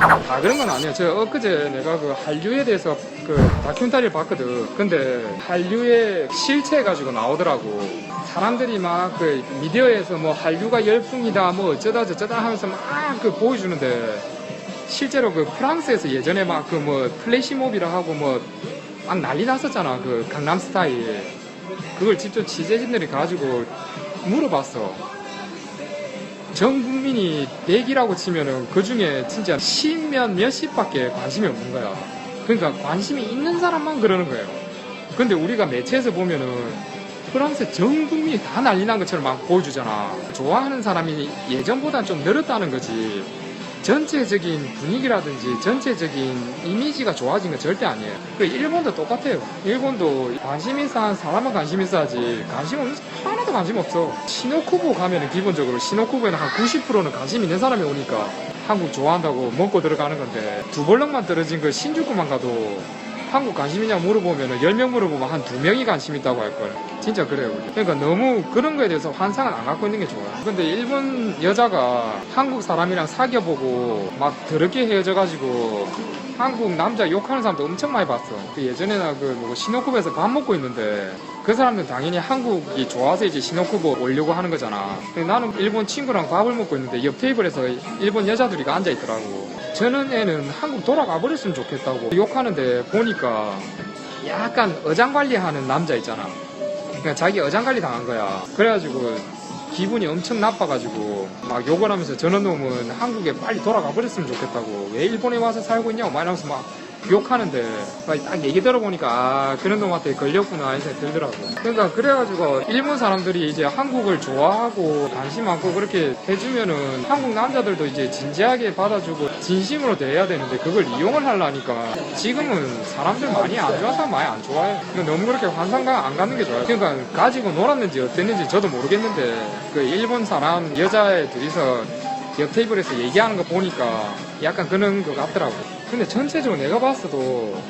다 그런 건 아니에요. 제가 엊그제 내가 그 한류에 대해서 그 다큐멘터리를 봤거든. 근데 한류의 실체 가지고 나오더라고. 사람들이 막 그 미디어에서 뭐 한류가 열풍이다 뭐 어쩌다 저쩌다 하면서 막 그 보여주는데 실제로 그 프랑스에서 예전에 막 그 뭐 플래시몹이라 하고 뭐 막 난리 났었잖아. 그 강남 스타일. 그걸 직접 취재진들이 가지고 물어봤어. 전 국민이 100이라고 치면은 그 중에 진짜 10몇 몇십밖에 관심이 없는 거야. 그러니까 관심이 있는 사람만 그러는 거예요. 근데 우리가 매체에서 보면은 프랑스 전 국민이 다 난리 난 것처럼 막 보여주잖아. 좋아하는 사람이 예전보다 좀 늘었다는 거지. 전체적인 분위기라든지 전체적인 이미지가 좋아진 건 절대 아니에요. 그 일본도 똑같아요. 일본도 관심 있어 한 사람은 관심 있어야지 관심 없는 하나도 관심 없어. 시노쿠보 가면은 기본적으로 시노쿠보에는 한 90%는 관심 있는 사람이 오니까 한국 좋아한다고 먹고 들어가는 건데 두 벌럭만 떨어진 그 신주쿠만 가도 한국 관심 있냐 물어보면 10명 물어보면 한 2명이 관심 있다고 할걸. 진짜 그래요. 그러니까 너무 그런 거에 대해서 환상을 안 갖고 있는 게 좋아요. 근데 일본 여자가 한국 사람이랑 사귀어보고 막 더럽게 헤어져가지고 한국 남자 욕하는 사람도 엄청 많이 봤어. 그 예전에나 그뭐 시노쿠보에서 밥 먹고 있는데 그 사람들은 당연히 한국이 좋아서 이제 시노쿠보 오려고 하는 거잖아. 근데 나는 일본 친구랑 밥을 먹고 있는데 옆 테이블에서 일본 여자들이 앉아 있더라고. 저는 애는 한국 돌아가 버렸으면 좋겠다고 욕하는데 보니까 약간 어장관리하는 남자 있잖아. 그러니까 자기 어장관리 당한 거야. 그래가지고 기분이 엄청 나빠가지고 막 욕을 하면서 저런 놈은 한국에 빨리 돌아가 버렸으면 좋겠다고 왜 일본에 와서 살고 있냐고 막 이러면서 막 욕하는데 막딱 얘기 들어보니까 아 그런 놈한테 걸렸구나 이 생각이 들더라고. 그러니까 그래가지고 일본 사람들이 이제 한국을 좋아하고 관심 많고 그렇게 해주면은 한국 남자들도 이제 진지하게 받아주고 진심으로 대해야 되는데 그걸 이용을 하려니까 지금은 사람들 많이 안 좋아서 많이 안 좋아해. 그러니까 너무 그렇게 환상감 안 갖는 게 좋아요. 그러니까 가지고 놀았는지 어땠는지 저도 모르겠는데 그 일본 사람 여자애 둘이서 옆 테이블에서 얘기하는 거 보니까 약간 그런 거 같더라고. 근데 전체적으로 내가 봤어도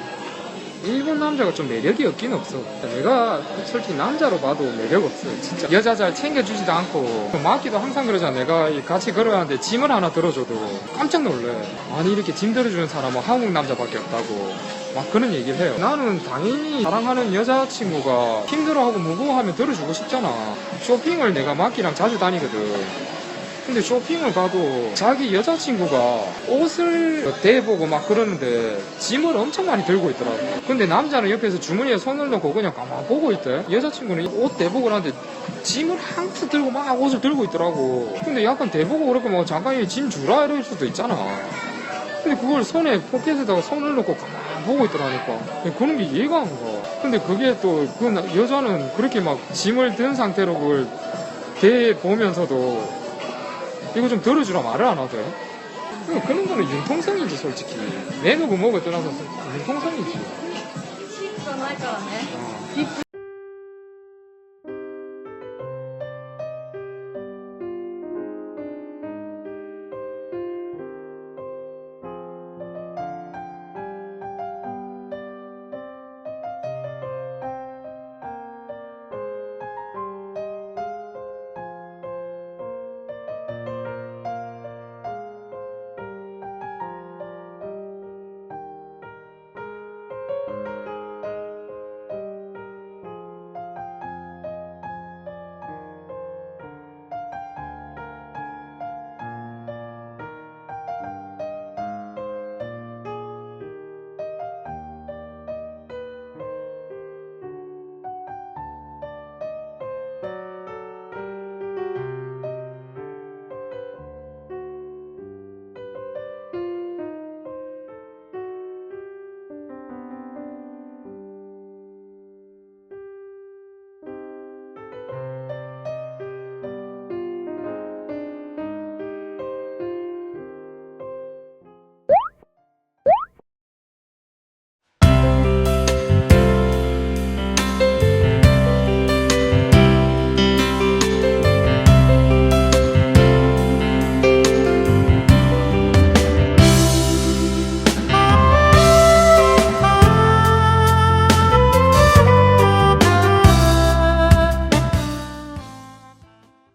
일본 남자가 좀 매력이 없긴 없어. 내가 솔직히 남자로 봐도 매력 없어. 진짜 여자 잘 챙겨주지도 않고 마키도 항상 그러잖아. 내가 이 같이 걸어가는데 짐을 하나 들어줘도 깜짝 놀래. 아니 이렇게 짐 들어주는 사람은 한국 남자밖에 없다고. 막 그런 얘기를 해요. 나는 당연히 사랑하는 여자친구가 힘들어하고 무거워하면 들어주고 싶잖아. 쇼핑을 내가 마키랑 자주 다니거든. 근데 쇼핑을 가도 자기 여자친구가 옷을 대보고 막 그러는데 짐을 엄청 많이 들고 있더라고. 근데 남자는 옆에서 주머니에 손을 넣고 그냥 가만 보고 있대. 여자친구는 옷 대보고 하는데 짐을 항상 들고 막 옷을 들고 있더라고. 근데 약간 대보고 그렇고 뭐 잠깐 짐 주라 이럴 수도 있잖아. 근데 그걸 손에 포켓에다가 손을 넣고 가만 보고 있더라니까. 그런 게 이해가 안 가. 근데 그게 또 그 여자는 그렇게 막 짐을 든 상태로 그걸 대 보면서도 이거 좀 들어주라 말을 안 하대. 그러니까 그런 거는 융통성이지 솔직히. 내 누구 먹을 떠나서 융통성이지. じゃないからね。 어. びっくり